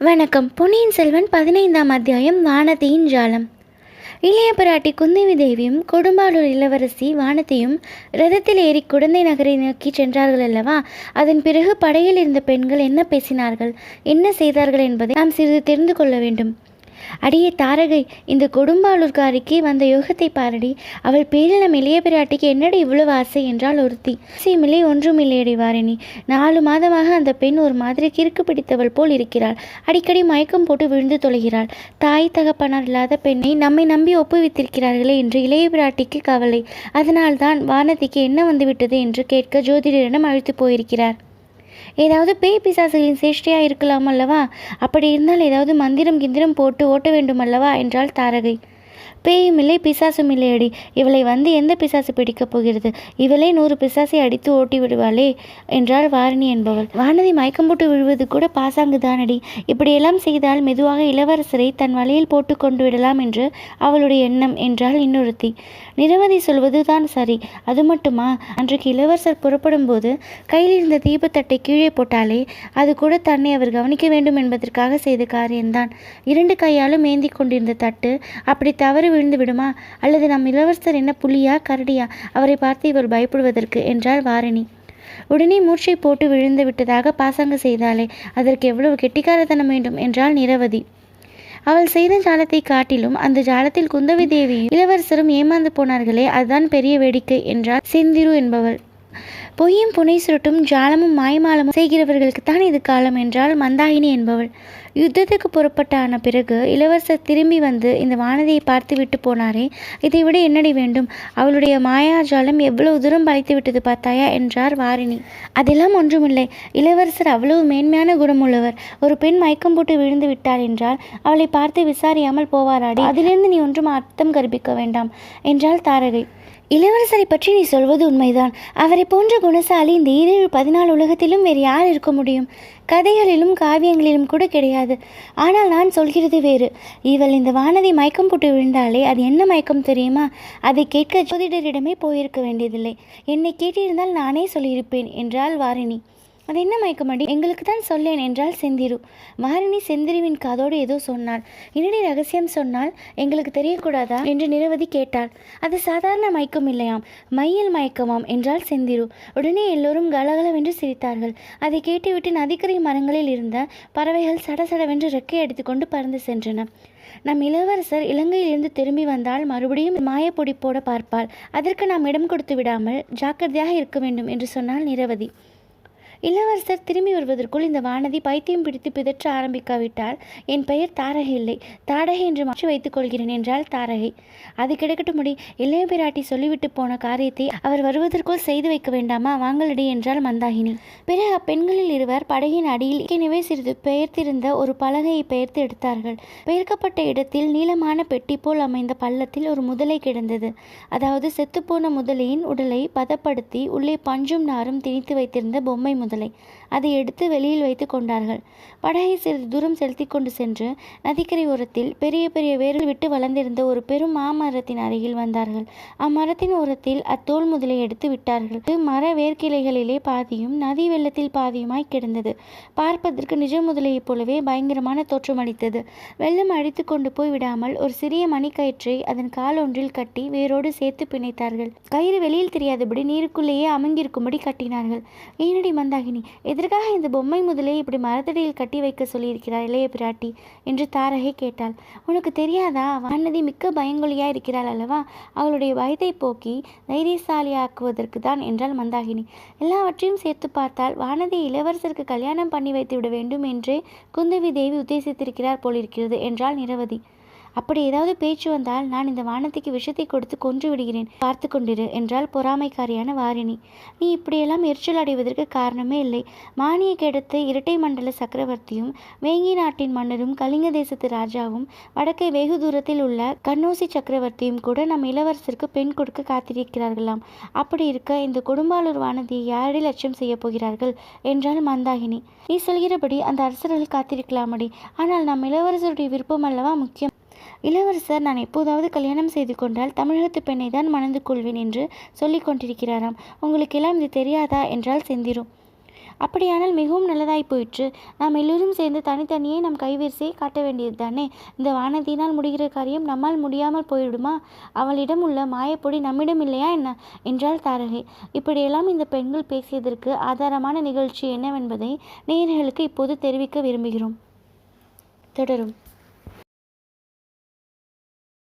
வணக்கம். பொன்னியின் செல்வன் பதினைந்தாம் அத்தியாயம் வானதியின் ஜாலம். இளைய பிராட்டி குந்தவி தேவியும் கொடும்பாளூர் இளவரசி வானத்தையும் ரதத்தில் ஏறி குடந்தை நகரை நோக்கி சென்றார்கள் அல்லவா? அதன் பிறகு படையில் இருந்த பெண்கள் என்ன பேசினார்கள்? என்ன செய்தார்கள் என்பதை நாம் சிறிது தெரிந்து கொள்ள வேண்டும். அடியே தாரகை இந்த கொடும்பாளூர்காரிக்கு வந்த யோகத்தை பாரடி. அவள் பேரில் நம் இளைய பிராட்டிக்கு என்னடி இவ்வளவு ஆசை என்றால் ஒருத்தி. சீமில்லை ஒன்றும் இல்லையடி வாரணி. நாலு மாதமாக அந்த பெண் ஒரு மாதிரி கிறுக்கு பிடித்தவள் போல் இருக்கிறாள். அடிக்கடி மயக்கம் போட்டு விழுந்து தொலைகிறாள். தாய் தகப்பனார் இல்லாத பெண்ணை நம்மை நம்பி ஒப்புவித்திருக்கிறார்களே என்று இளைய பிராட்டிக்கு கவலை. அதனால்தான் வானதிக்கு என்ன வந்துவிட்டது என்று கேட்க ஜோதிடரிடம் அழைத்து போயிருக்கிறார். ஏதாவது பேய் பிசாசுகளின் சேஷ்டியாக இருக்கலாம் அல்லவா? அப்படி இருந்தால் ஏதாவது மந்திரம் கிந்திரம் போட்டு ஓட்ட வேண்டும் அல்லவா? என்றாள் தாரகை. பேயும் இல்லை பிசாசும் இல்லையடி இவளை வந்து எந்த பிசாசு பிடிக்கப் போகிறது? இவளே நூறு பிசாசை அடித்து ஓட்டி விடுவாளே என்றாள் வாரணி என்பவள். வானதி மயக்கம் போட்டு விழுவது கூட பாசாங்குதானடி இப்படியெல்லாம் செய்தால் மெதுவாக இளவரசரை தன் வலையில் போட்டு கொண்டு விடலாம் என்று அவளுடைய எண்ணம் என்றாள் இன்னொருத்தி. நிரவதி சொல்வதுதான் சரி. அது மட்டுமா? அன்றைக்கு இளவரசர் புறப்படும் போது கையில் இருந்த தீபத்தட்டை கீழே போட்டாலே அது கூட தன்னை அவர் கவனிக்க வேண்டும் என்பதற்காக செய்த காரியம்தான். இரண்டு கையாலும் ஏந்தி கொண்டிருந்த தட்டு அப்படி தவறு விழுந்து விடுமா? அல்லது நம் இளவரசர் என்ன புலியா கரடியா? அவரை பார்த்து இவர் பயப்படுவதற்கு என்றாள் வாரணி. உடனே மூர்ச்சை போட்டு விழுந்து விட்டதாக பாசாங்கு செய்தாளே அதற்கு எவ்வளவு கெட்டிக்காரத்தனம் வேண்டும் என்றாள் நிரவதி. அவள் செய்த ஜாலத்தை காட்டிலும் அந்த ஜாலத்தில் குந்தவி தேவியும் இளவரசரும் ஏமாந்து போனார்களே அதுதான் பெரிய வேடிக்கை என்றார் செந்திரு என்பவள். பொய்யும் புனை சுருட்டும் ஜாலமும் மாய்மாலமும் செய்கிறவர்களுக்கு தான் இது காலம் என்றால் மந்தாகினி என்பவள். யுத்தத்துக்கு புறப்பட்டான பிறகு இளவரசர் திரும்பி வந்து இந்த வானதியை பார்த்து விட்டு போனாரே இதை விட என்னடி வேண்டும்? அவளுடைய மாயாஜாலம் எவ்வளவு தூரம் பழைத்து விட்டது பார்த்தாயா? என்றார் வாரிணி. அதெல்லாம் ஒன்றுமில்லை. இளவரசர் அவ்வளவு மேன்மையான குணமுள்ளவர். ஒரு பெண் மயக்கம் போட்டு விழுந்து விட்டார் என்றால் அவளை பார்த்து விசாரியாமல் போவாராடி? அதிலிருந்து நீ ஒன்றும் அர்த்தம் கற்பிக்க வேண்டாம் என்றாள் தாரகை. இளவரசரை பற்றி நீ சொல்வது உண்மைதான். அவரை போன்ற குணசாலி இந்த ஈரேழு பதினாலு உலகத்திலும் வேறு யார் இருக்க முடியும்? கதைகளிலும் காவியங்களிலும் கூட கிடையாது. ஆனால் நான் சொல்கிறது வேறு. இவள் இந்த வானதி மயக்கம் போட்டு விழுந்தாலே அது என்ன மயக்கம் தெரியுமா? அதை கேட்க ஜோதிடரிடமே போயிருக்க வேண்டியதில்லை. என்னை கேட்டிருந்தால் நானே சொல்லியிருப்பேன் என்றாள் வாரிணி. அது என்ன மயக்கமடி? எங்களுக்கு தான் சொல்லேன் என்றால் செந்திரு. வாரணி செந்திருவின் காதோடு ஏதோ சொன்னாள். என்னடி ரகசியம் சொன்னால்? எங்களுக்கு தெரியக்கூடாதா? என்று நிரவதி கேட்டாள். அது சாதாரண மயக்கம் இல்லையாம் மையில் மயக்கமாம் என்றால் செந்திரு. உடனே எல்லோரும் கலகலவென்று சிரித்தார்கள். அதை கேட்டுவிட்டு நதிக்கரை மரங்களில் இருந்த பறவைகள் சடசடவென்று ரெக்கை அடித்துக்கொண்டு பறந்து சென்றன. நம் இளவரசர் இலங்கையிலிருந்து திரும்பி வந்தால் மறுபடியும் மாயப்பொடி போட பார்ப்பாள். அதற்கு நாம் இடம் கொடுத்து விடாமல் ஜாக்கிரதையாக இருக்க வேண்டும் என்று சொன்னாள் நிரவதி. இளவரசர் திரும்பி வருவதற்குள் இந்த வானதி பைத்தியம் பிடித்து பிதற்ற ஆரம்பிக்காவிட்டால் என் பெயர் தாரகை இல்லை. தாடகை என்று மாற்றி வைத்துக் கொள்கிறேன் என்றால் தாரகை. அது கிடைக்கட்டும் முடி இளைய பிராட்டி சொல்லிவிட்டு போன காரியத்தை அவர் வருவதற்குள் செய்து வைக்க வேண்டாமா? வாங்களடி என்றால் மந்தாகினி. பிறகு அப்பெண்களில் இருவர் படகின் அடியில் ஏற்கனவே சிறிது பெயர்த்திருந்த ஒரு பலகையை பெயர்த்து எடுத்தார்கள். பெயர்க்கப்பட்ட இடத்தில் நீளமான பெட்டி போல் அமைந்த பள்ளத்தில் ஒரு முதலை கிடந்தது. அதாவது செத்துப்போன முதலையின் உடலை பதப்படுத்தி உள்ளே பஞ்சும் நாரும் திணித்து வைத்திருந்த பொம்மை முதல். முதலை அதை எடுத்து வெளியில் வைத்து கொண்டார்கள். படகை சிறிது தூரம் செலுத்தி கொண்டு சென்று நதிக்கரை ஓரத்தில் பெரிய பெரிய வேர்கள் விட்டு வளர்ந்திருந்த ஒரு பெரும் மாமரத்தின் அருகில் வந்தார்கள். அம்மரத்தின் ஓரத்தில் அத்தோல் முதலை எடுத்து விட்டார்கள். மர வேர்க்கிளைகளிலே பாதியும் நதி வெள்ளத்தில் பாதியுமாய் கிடந்தது. பார்ப்பதற்கு நிஜ முதலையைப் போலவே பயங்கரமான தோற்றமளித்தது வெள்ளம் அடித்து கொண்டு போய் விடாமல் ஒரு சிறிய மணிக்கயிற்றை அதன் கால் ஒன்றில் கட்டி வேரோடு சேர்த்து பிணைத்தார்கள். கயிறு வெளியில் தெரியாதபடி நீருக்குள்ளேயே அமங்கியிருக்கும்படி கட்டினார்கள். ஏனடி மந்தாகினி எதற்காக இந்த பொம்மை முதலே இப்படி மரத்தடியில் கட்டி வைக்க சொல்லியிருக்கிறார் இளைய பிராட்டி? என்று தாரகை கேட்டாள். உனக்கு தெரியாதா? வானதி மிக்க பயங்கொலியாக இருக்கிறாள் அல்லவா? அவளுடைய பயத்தை போக்கி தைரியசாலியாக்குவதற்கு தான் என்றாள் மந்தாகினி. எல்லாவற்றையும் சேர்த்து பார்த்தால் வானதி இளவரசருக்கு கல்யாணம் பண்ணி வைத்து விட வேண்டும் என்றே குந்தவி தேவி உத்தேசித்திருக்கிறார் போலிருக்கிறது என்றாள் நிரவதி. அப்படி ஏதாவது பேச்சு வந்தால் நான் இந்த வானத்துக்கு விஷத்தை கொடுத்து கொன்று விடுகிறேன். பார்த்து கொண்டிரு என்றால் பொறாமைக்காரியான வாரிணி. நீ இப்படியெல்லாம் எரிச்சல் அடைவதற்கு காரணமே இல்லை. மானிய கெடுத்து இரட்டை மண்டல சக்கரவர்த்தியும் வேங்கி நாட்டின் மன்னரும் கலிங்க தேசத்து ராஜாவும் வடக்கே வெகு தூரத்தில் உள்ள கண்ணோசி சக்கரவர்த்தியும் கூட நம் இளவரசருக்கு பெண் கொடுக்க காத்திருக்கிறார்களாம். அப்படி இருக்க இந்த கொடும்பாளூர் வானதியை யாரடி லட்சம் செய்ய போகிறார்கள்? என்றால் மந்தாகினி. நீ சொல்கிறபடி அந்த அரசர்கள் காத்திருக்கலாமடி. ஆனால் நம் இளவரசருடைய விருப்பம் அல்லவா முக்கியம்? இளவரசர் நான் எப்போதாவது கல்யாணம் செய்து கொண்டால் தமிழகத்து பெண்ணை தான் மணந்து கொள்வேன் என்று சொல்லிக் கொண்டிருக்கிறாராம். உங்களுக்கெல்லாம் இது தெரியாதா? என்றால் செந்திரும் அப்படியானால் மிகவும் நல்லதாய் போயிற்று. நாம் எல்லோரும் சேர்ந்து தனித்தனியே நம் கைவரிசையை காட்ட வேண்டியது தானே இந்த வானதியினால் முடிகிற காரியம் நம்மால் முடியாமல் போய்விடுமா? அவளிடம் உள்ள மாயப்பொடி நம்மிடம் இல்லையா என்ன? என்றாள் தாரகை. இப்படியெல்லாம் இந்த பெண்கள் பேசியதற்கு ஆதாரமான நிகழ்ச்சி என்னவென்பதை நேயர்களுக்கு இப்போது தெரிவிக்க விரும்புகிறோம். தொடரும்.